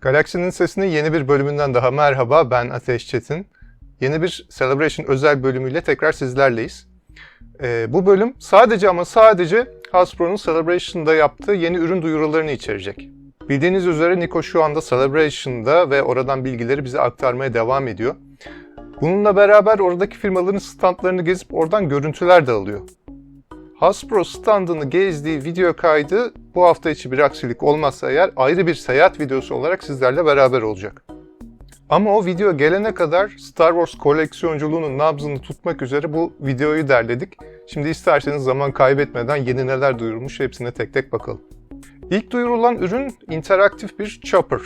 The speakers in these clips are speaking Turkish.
Galaksinin Sesi'nin yeni bir bölümünden daha merhaba. Ben Ateş Çetin. Yeni bir Celebration özel bölümüyle tekrar sizlerleyiz. Ee, bu bölüm sadece ama sadece Hasbro'nun Celebration'da yaptığı yeni ürün duyurularını içerecek. Bildiğiniz üzere Nico şu anda Celebration'da ve oradan bilgileri bize aktarmaya devam ediyor. Bununla beraber oradaki firmaların standlarını gezip oradan görüntüler de alıyor. Hasbro standını gezdiği video kaydı bu hafta içi bir aksilik olmazsa eğer ayrı bir seyahat videosu olarak sizlerle beraber olacak. Ama o video gelene kadar Star Wars koleksiyonculuğunun nabzını tutmak üzere bu videoyu derledik. Şimdi isterseniz zaman kaybetmeden yeni neler duyurulmuş hepsine tek tek bakalım. İlk duyurulan ürün interaktif bir chopper.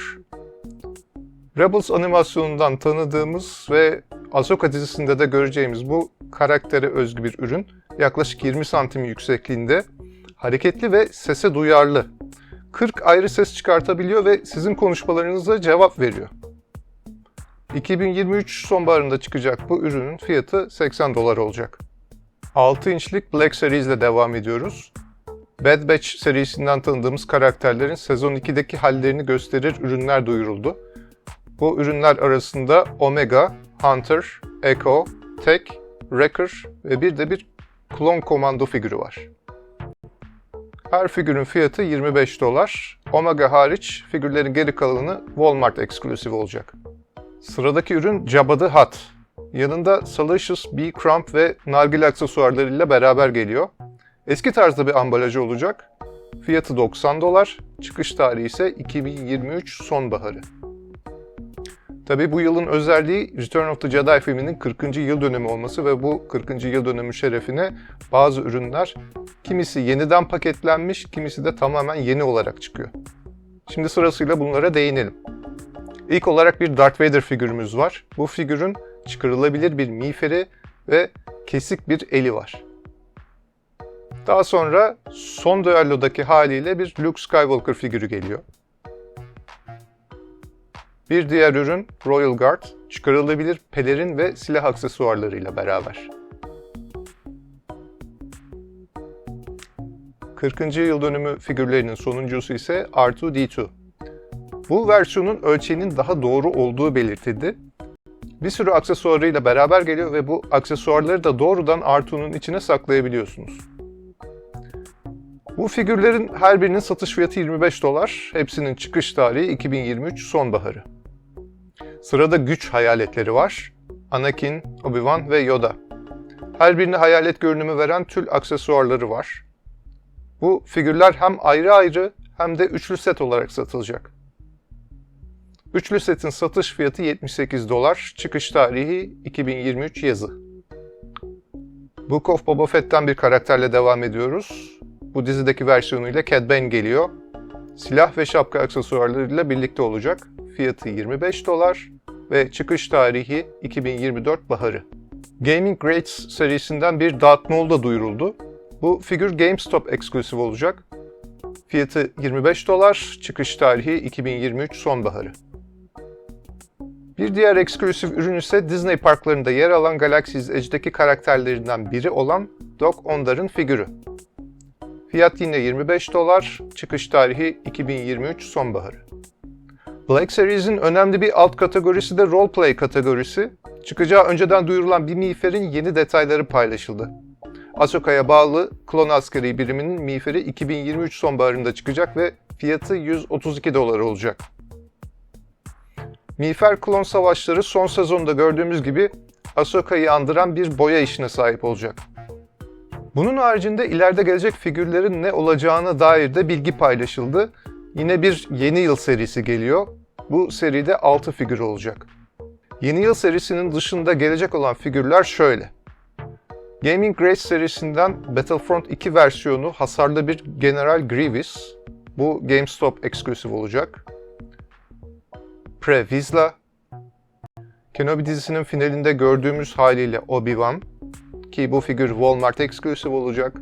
Rebels animasyonundan tanıdığımız ve Ahsoka dizisinde de göreceğimiz bu karaktere özgü bir ürün. Yaklaşık 20 santim yüksekliğinde, hareketli ve sese duyarlı. 40 ayrı ses çıkartabiliyor ve sizin konuşmalarınıza cevap veriyor. 2023 sonbaharında çıkacak bu ürünün fiyatı 80 dolar olacak. 6 inçlik Black Series ile devam ediyoruz. Bad Batch serisinden tanıdığımız karakterlerin sezon 2'deki hallerini gösterir ürünler duyuruldu. Bu ürünler arasında Omega, Hunter, Echo, Tech, Wrecker ve bir de bir klon komando figürü var. Her figürün fiyatı 25 dolar. Omega hariç figürlerin geri kalanı Walmart eksklusif olacak. Sıradaki ürün Jabba the Hutt. Yanında Salacious B. Crump ve nargile aksesuarlarıyla beraber geliyor. Eski tarzda bir ambalajı olacak. Fiyatı 90 dolar, çıkış tarihi ise 2023 sonbaharı. Tabi bu yılın özelliği Return of the Jedi filminin 40. yıl dönümü olması ve bu 40. yıl dönümü şerefine bazı ürünler kimisi yeniden paketlenmiş, kimisi de tamamen yeni olarak çıkıyor. Şimdi sırasıyla bunlara değinelim. İlk olarak bir Darth Vader figürümüz var. Bu figürün çıkarılabilir bir miğferi ve kesik bir eli var. Daha sonra son düellodaki haliyle bir Luke Skywalker figürü geliyor. Bir diğer ürün Royal Guard, çıkarılabilir pelerin ve silah aksesuarlarıyla beraber. 40. yıl dönümü figürlerinin sonuncusu ise R2-D2. Bu versiyonun ölçeğinin daha doğru olduğu belirtildi. Bir sürü aksesuarıyla beraber geliyor ve bu aksesuarları da doğrudan R2'nun içine saklayabiliyorsunuz. Bu figürlerin her birinin satış fiyatı 25 dolar, hepsinin çıkış tarihi 2023 sonbaharı. Sırada güç hayaletleri var. Anakin, Obi-Wan ve Yoda. Her birine hayalet görünümü veren tül aksesuarları var. Bu figürler hem ayrı ayrı hem de üçlü set olarak satılacak. Üçlü setin satış fiyatı 78 dolar, çıkış tarihi 2023 yazı. Book of Boba Fett'ten bir karakterle devam ediyoruz. Bu dizideki versiyonuyla Cad Bane geliyor. Silah ve şapka aksesuarlarıyla birlikte olacak. Fiyatı 25 dolar ve çıkış tarihi 2024 baharı. Gaming Greats serisinden bir Maul da duyuruldu. Bu figür GameStop eksklusif olacak. Fiyatı 25 dolar, çıkış tarihi 2023 sonbaharı. Bir diğer eksklusif ürün ise Disney parklarında yer alan Galaxy's Edge'deki karakterlerinden biri olan Doc Ondar'ın figürü. Fiyat yine 25 dolar, çıkış tarihi 2023 sonbaharı. Black Series'in önemli bir alt kategorisi de roleplay kategorisi. Çıkacağı önceden duyurulan bir miğferin yeni detayları paylaşıldı. Ahsoka'ya bağlı klon askeri biriminin miğferi 2023 sonbaharında çıkacak ve fiyatı 132 dolar olacak. Miğfer klon savaşları son sezonda gördüğümüz gibi Ahsoka'yı andıran bir boya işine sahip olacak. Bunun haricinde ileride gelecek figürlerin ne olacağına dair de bilgi paylaşıldı. Yine bir yeni yıl serisi geliyor. Bu seride 6 figür olacak. Yeni yıl serisinin dışında gelecek olan figürler şöyle. Gaming Grace serisinden Battlefront 2 versiyonu hasarlı bir General Grievous. Bu GameStop eksklusif olacak. Pre Vizsla. Kenobi dizisinin finalinde gördüğümüz haliyle Obi-Wan ki bu figür Walmart eksklusif olacak.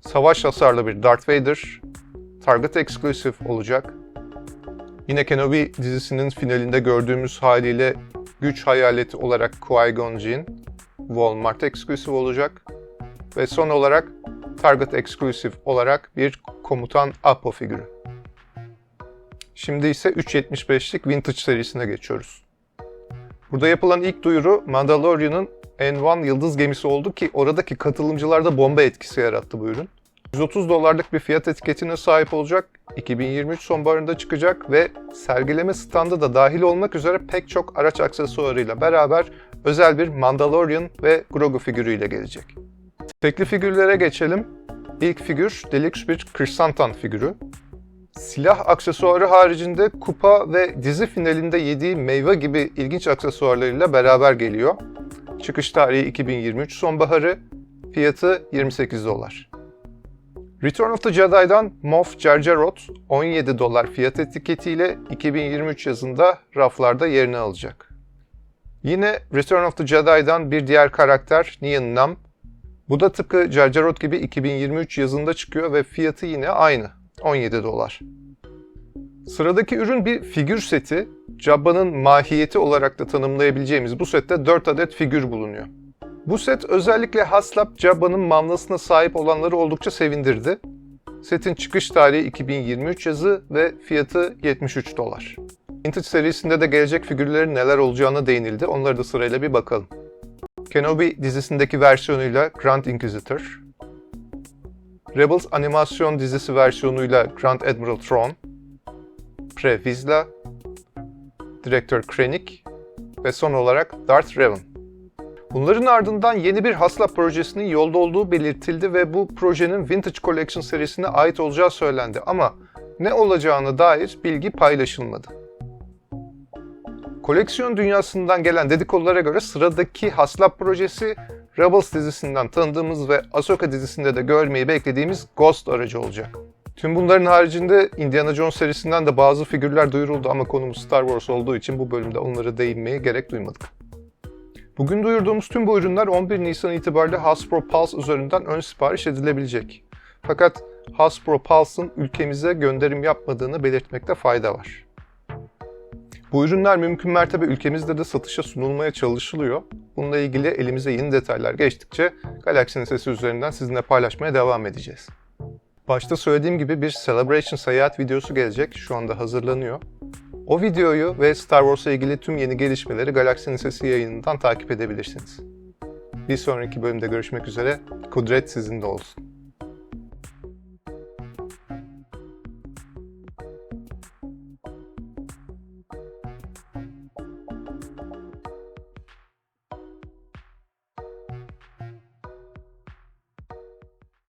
Savaş hasarlı bir Darth Vader, Target eksklusif olacak. Yine Kenobi dizisinin finalinde gördüğümüz haliyle güç hayaleti olarak Qui-Gon Jinn, Walmart eksklusif olacak. Ve son olarak Target eksklusif olarak bir komutan Apo figürü. Şimdi ise 3.75'lik Vintage serisine geçiyoruz. Burada yapılan ilk duyuru Mandalorian'ın N1 yıldız gemisi oldu ki oradaki katılımcılarda bomba etkisi yarattı bu ürün. 130 dolarlık bir fiyat etiketine sahip olacak, 2023 sonbaharında çıkacak ve sergileme standı da dahil olmak üzere pek çok araç aksesuarıyla beraber özel bir Mandalorian ve Grogu figürüyle gelecek. Tekli figürlere geçelim. İlk figür Deluxe bir Chrysanthemum figürü. Silah aksesuarı haricinde kupa ve dizi finalinde yediği meyve gibi ilginç aksesuarlarıyla beraber geliyor. Çıkış tarihi 2023 sonbaharı, fiyatı 28 dolar. Return of the Jedi'dan Moff Jar Jar Rot 17 dolar fiyat etiketiyle 2023 yazında raflarda yerini alacak. Yine Return of the Jedi'dan bir diğer karakter Nien Nam. Bu da tıpkı Jar gibi 2023 yazında çıkıyor ve fiyatı yine aynı 17 dolar. Sıradaki ürün bir figür seti. Jabba'nın mahiyeti olarak da tanımlayabileceğimiz bu sette 4 adet figür bulunuyor. Bu set özellikle Haslab Jabba'nın mamlasına sahip olanları oldukça sevindirdi. Setin çıkış tarihi 2023 yazı ve fiyatı 73 dolar. Vintage serisinde de gelecek figürlerin neler olacağına değinildi. Onları da sırayla bir bakalım. Kenobi dizisindeki versiyonuyla Grand Inquisitor, Rebels animasyon dizisi versiyonuyla Grand Admiral Thrawn, Pre Vizsla, Direktör Krennic ve son olarak Darth Revan. Bunların ardından yeni bir Haslab projesinin yolda olduğu belirtildi ve bu projenin Vintage Collection serisine ait olacağı söylendi ama ne olacağına dair bilgi paylaşılmadı. Koleksiyon dünyasından gelen dedikodulara göre sıradaki Haslab projesi Rebels dizisinden tanıdığımız ve Ahsoka dizisinde de görmeyi beklediğimiz Ghost aracı olacak. Tüm bunların haricinde Indiana Jones serisinden de bazı figürler duyuruldu ama konumuz Star Wars olduğu için bu bölümde onlara değinmeye gerek duymadık. Bugün duyurduğumuz tüm bu ürünler 11 Nisan itibariyle Hasbro Pulse üzerinden ön sipariş edilebilecek. Fakat Hasbro Pulse'ın ülkemize gönderim yapmadığını belirtmekte fayda var. Bu ürünler mümkün mertebe ülkemizde de satışa sunulmaya çalışılıyor. Bununla ilgili elimize yeni detaylar geçtikçe Galaxy'nin sesi üzerinden sizinle paylaşmaya devam edeceğiz. Başta söylediğim gibi bir Celebration seyahat videosu gelecek. Şu anda hazırlanıyor. O videoyu ve Star Wars'a ilgili tüm yeni gelişmeleri Galaxy'nin Sesi yayınından takip edebilirsiniz. Bir sonraki bölümde görüşmek üzere. Kudret sizin de olsun.